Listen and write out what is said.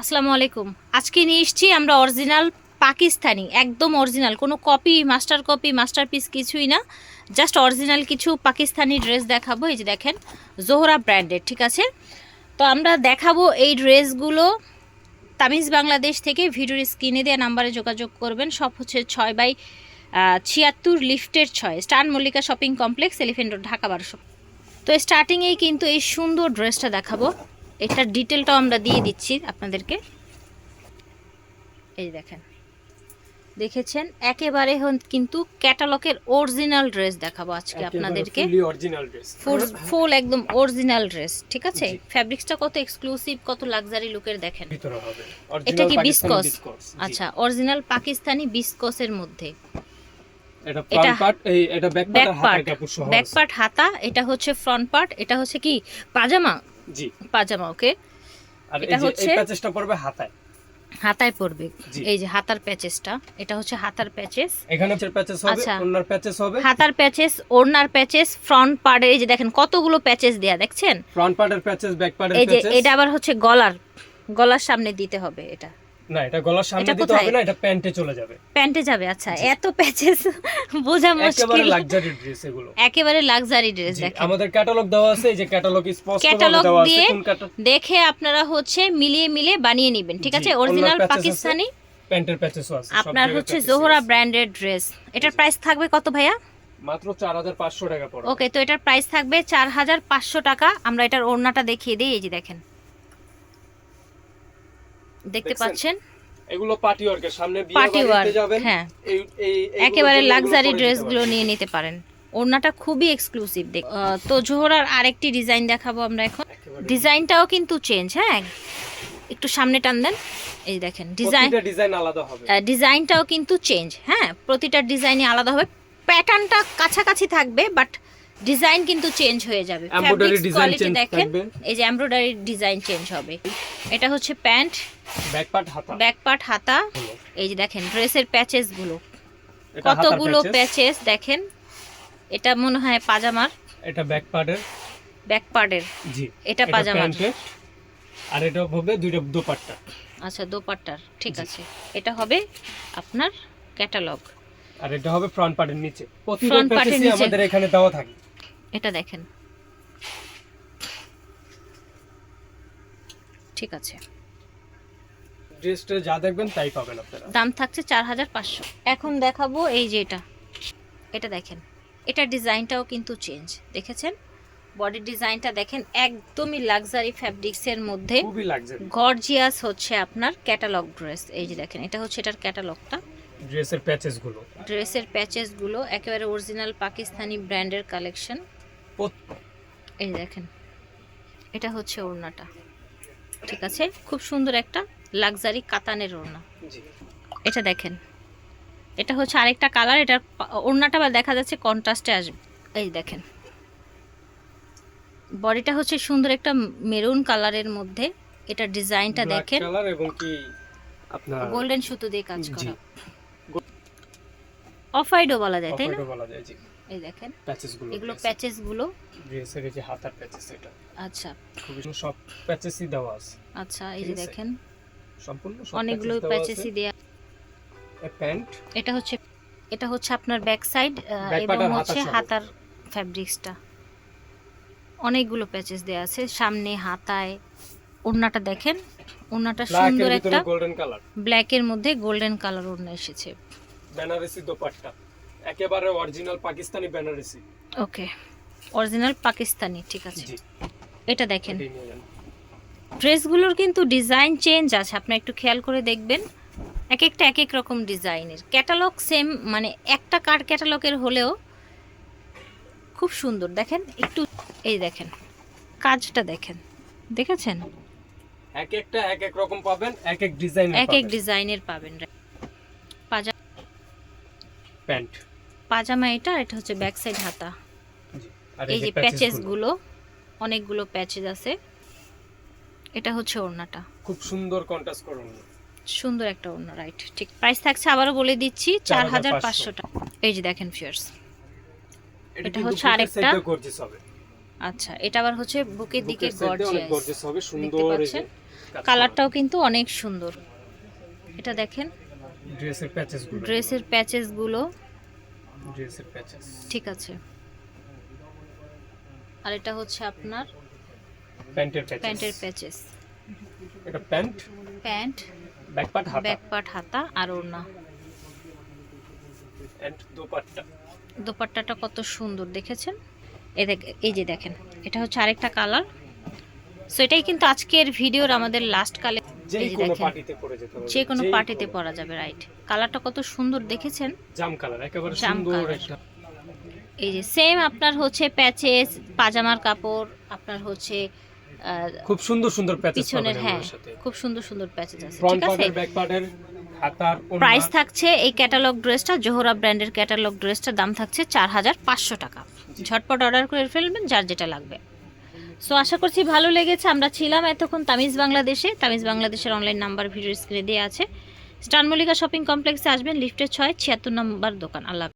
আসসালামু আলাইকুম। আজকে নিয়ে এসেছি আমরা অরিজিনাল পাকিস্তানি, একদম অরিজিনাল। কোনো কপি মাস্টার কপি মাস্টারপিস কিছুই না। জাস্ট অরিজিনাল কিছু পাকিস্তানি ড্রেস দেখাবো। এই যে দেখেন জোহরা ব্র্যান্ডের ঠিক আছে? তো আমরা দেখাবো এই ড্রেসগুলো তামিজ বাংলাদেশ থেকে ভিডিওর স্ক্রিনে দেওয়া নাম্বারে যোগাযোগ করবেন। সব হচ্ছে ছয় বাই ছিয়াত্তর লিফটের ছয়। Star Mallika shopping complex, elephant road, Dhaka বারোশো। তো স্টার্টিংয়েই কিন্তু এই সুন্দর ড্রেসটা দেখাবো। এটার ডিটেলটাও আমরা দিয়ে দিচ্ছি আপনাদেরকে। এই দেখেন। দেখেছেন? একেবারে কিন্তু ক্যাটালগের অরিজিনাল ড্রেস দেখাবো আজকে আপনাদেরকে। ফুল ফুল একদম অরিজিনাল ড্রেস ঠিক আছে। ফ্যাব্রিক্সটা কত এক্সক্লুসিভ কত লাক্সারি লুকের দেখেন। এটা কি বিসকস আচ্ছা অরিজিনাল পাকিস্তানি বিসকসের মধ্যে। এটা ব্যাক পার্ট ব্যাক পার্ট হাতা এটা হচ্ছে ফ্রন্ট পার্ট এটা হচ্ছে কি? পাজামা? জি। পাজামা ওকে এটা হচ্ছে এই প্যাচেসটা পড়বে হাতায়। হাতায় পড়বে। এই যে হাতার প্যাচেসটা এটা হচ্ছে হাতার প্যাচেস। এখানে প্যাচেস হবে আচ্ছা। ওনার প্যাচেস হবে। হাতার প্যাচেস ওড়নার প্যাচেস ফ্রন্ট পার্টে এই যে দেখেন কতগুলো প্যাচেস দেয়া দেখছেন? ফ্রন্ট পার্টের প্যাচেস ব্যাক পার্টের এই যে এটা আবার হচ্ছে গলার গলার সামনে দিতে হবে এটা। না এটা গলার সামনে দিতে হবে না এটা প্যান্টে চলে যাবে। প্যান্টে যাবে আচ্ছা এত প্যাচেস বোঝা একেবারে মুশকিল। লাক্সারি ড্রেস এগুলো। একেবারে লাক্সারি ড্রেস দেখেন। আমাদের ক্যাটালগ দেওয়া আছে এই যে ক্যাটালগ স্পষ্ট আছে দিয়ে দেখে আপনারা হচ্ছে মিলিয়ে মিলিয়ে বানিয়ে নেবেন ঠিক আছে? অরিজিনাল পাকিস্তানি প্যান্টের প্যাচেসও আছে আপনার হচ্ছে জোহরা আছে। ব্র্যান্ডেড ড্রেস এটার প্রাইস থাকবে কত ভাইয়া? মাত্র 4500 টাকা পড়বে। ওকে তো এটার প্রাইস থাকবে চার হাজার পাঁচশো টাকা। আমরা এটার ওড়নাটা দেখিয়ে দিই এই যে দেখেন। দেখতে পাচ্ছেন? এগুলো পার্টি ওয়ার্কের সামনে বিয়ে Party বাড়িতে যাবেন। হ্যাঁ। এই এই একেবারে লাক্সারি ড্রেসগুলো নিয়ে নিতে পারেন। ওড়নাটা খুবই এক্সক্লুসিভ দেখ তো জোহরার আরেকটি ডিজাইন দেখাবো আমরা এখন। ডিজাইনটাও কিন্তু চেঞ্জ হ্যাঁ? একটু সামনে টান দেন। এই দেখেন ডিজাইন ডিজাইন আলাদা হবে। ডিজাইনটাও কিন্তু চেঞ্জ হ্যাঁ? প্রতিটা ডিজাইনই আলাদা হবে। প্যাটার্নটা কাছাকাছি থাকবে বাট ডিজাইন কিন্তু চেঞ্জ হয়ে যাবে। Design quality change দেখেন। এই যে এমব্রয়ডারি ডিজাইন চেঞ্জ হবে। এটা হচ্ছে প্যান্ট ব্যাক পার্ট হাতা। ব্যাক পার্ট হাতা এই যে দেখেন ড্রেসের প্যাচেসগুলো। কতগুলো প্যাচেস দেখেন? এটা মনে হয় পাজামার। এটা ব্যাক পার্টের ব্যাক পার্টের জি এটা পাজামার। আর এটা হবে দুইটা দোপাট্টা। আচ্ছা দোপাট্টার। ঠিক আছে। এটা হবে আপনার ক্যাটালগ আর এটা হবে ফ্রন্ট পার্টের নিচে। প্রতিটা প্যাচেসই আমাদের এখানে দেওয়া থাকে। এটা দেখেন। ঠিক আছে। ড্রেসটা যা দেখবেন তাই পাবেন আপনারা। দাম থাকছে চার হাজার পাঁচশো। এখন দেখাবো এই যে এটা। এটা দেখেন। এটা ডিজাইনটাও কিন্তু চেঞ্জ দেখেছেন? বডি ডিজাইনটা দেখেন একদমই লাক্সারি ফ্যাব্রিক্সের মধ্যে গর্জিয়াস হচ্ছে আপনার ক্যাটালগ ড্রেস। এই যে দেখেন এটা হচ্ছে এটার ক্যাটালগটা। ড্রেসের প্যাচেসগুলো ড্রেসের প্যাচেসগুলো একেবারে অরিজিনাল পাকিস্তানি ব্র্যান্ডের কালেকশন। এই দেখেন এটা হচ্ছে ওড়নাটা। ঠিক আছে? খুব সুন্দর একটা লাক্সারি কাতানের ওড়না। এটা দেখেন এটা হচ্ছে আরেকটা কালার এটার ওড়নাটা বা দেখা যাচ্ছে কন্ট্রাস্টে আসবে এই দেখেন। বডিটা হচ্ছে সুন্দর একটা মেরুন কালারের মধ্যে এটা ডিজাইনটা দেখেন। color এবং কি আপনার গোল্ডেন সুতো দিয়ে কাজ করা। অফ হোয়াইটও বলা যায় তাই না? বলা যায় জি। এই দেখেন। প্যাচেসগুলো এগুলো প্যাচেসগুলো ড্রেসের এই যে হাতার প্যাচেস এটা। আচ্ছা। খুবই সুন্দর, সব প্যাচেসই দেওয়া আছে। আচ্ছা এই যে দেখেন। সম্পূর্ণ সব অনেকগুলো প্যাচেসই দেয়া। এ প্যান্ট। এটা হচ্ছে এটা হচ্ছে আপনার ব্যাক সাইড এবং হচ্ছে হাতার। ফ্যাব্রিক্সটা অনেকগুলো প্যাচেস দেওয়া আছে। সামনে হাতায় ওড়নাটা দেখেন। ওড়নাটা সুন্দর একটা গোল্ডেন কালার ব্ল্যাকের মধ্যে গোল্ডেন কালার ওড়না এসেছে। বেনারসি দোপাট্টা। একেবারে original Pakistani Benarasi. Okay. Original Pakistani ঠিক আছে। এটা দেখেন। ড্রেসগুলোর কিন্তু ডিজাইন চেঞ্জ আছে আপনি একটু খেয়াল করে দেখবেন। এক একটা এক এক রকম ডিজাইনের। ক্যাটালগ সেম মানে একটা কার ক্যাটালগের হলেও খুব সুন্দর। দেখেন একটু এই দেখেন কাজটা দেখেন। দেখেছেন? এক একটা এক এক রকম পাবেন এক এক ডিজাইন এক এক ডিজাইনের পাবেন। পাজা প্যান্ট। পাজামা এটা আর এটা হচ্ছে ব্যাক সাইড হাতা। আর এই যে patches প্যাচেসগুলো। গুলো অনেকগুলো প্যাচেস আছে। এটা হচ্ছে ওড়নাটা। খুব সুন্দর কন্ট্রাস্ট করুন সুন্দর একটা ওড়না রাইট ঠিক। প্রাইস থাকছে আবারও বলে দিচ্ছি চার হাজার 4,500 পাঁচশো। টাকা এই যে দেখেন ফিয়ার্স এটা হচ্ছে আরেকটা। আচ্ছা এটা আবার হচ্ছে বুকের দিকে গর্জিয়াস হবে সুন্দর কালারটাও কিন্তু অনেক সুন্দর। এটা দেখেন। ড্রেসের প্যাচেসগুলো। ড্রেসের প্যাচেসগুলো ড্রেসের প্যাচেস ঠিক আছে। আর এটা হচ্ছে আপনার প্যান্টের প্যাচেস প্যান্টের প্যাচেস এটা প্যান্ট প্যান্ট ব্যাক পার্ট হাতা। ব্যাক পার্ট হাতা আর ওড়না। এন্ড দোপাট্টা। দোপাট্টাটা কত সুন্দর দেখেছেন? এই দেখ এই যে দেখেন এটা হচ্ছে আরেকটা কালার। সো এটাই কিন্তু আজকের ভিডিওর আমাদের লাস্ট কালে যে কোনো পার্টিতে পরে যেতে পারবে যে কোনো পার্টিতে পরা যাবে রাইট কালারটা কত সুন্দর দেখেছেন? জাম কালার একেবারে সুন্দর একটা। এই যে সেম আপনার হচ্ছে প্যাচেস পাজামার কাপড় আপনার হচ্ছে খুব সুন্দর সুন্দর প্যাচেস পিছনের হ্যাঁ খুব সুন্দর সুন্দর প্যাচেস আছে ঠিক আছে? ব্যাক পার্টের প্রাইস থাকছে এই ক্যাটালগ ড্রেসটা জোহরা ব্র্যান্ডের ক্যাটালগ ড্রেসটার দাম থাকছে চার হাজার পাঁচশো টাকা। ঝটপট অর্ডার করে ফেলবেন যার যেটা লাগবে। সো আশা করছি ভালো লেগেছে। আমরা ছিলাম এতক্ষণ তামিজ বাংলাদেশে। তামিজ বাংলাদেশের অনলাইন নাম্বার ভিডিও স্ক্রিনে দেওয়া আছে। স্টানমলিকা শপিং কমপ্লেক্সে আসবেন। লিফটের ছয়, ছিয়াত্তর নম্বর দোকান। আল্লাহ।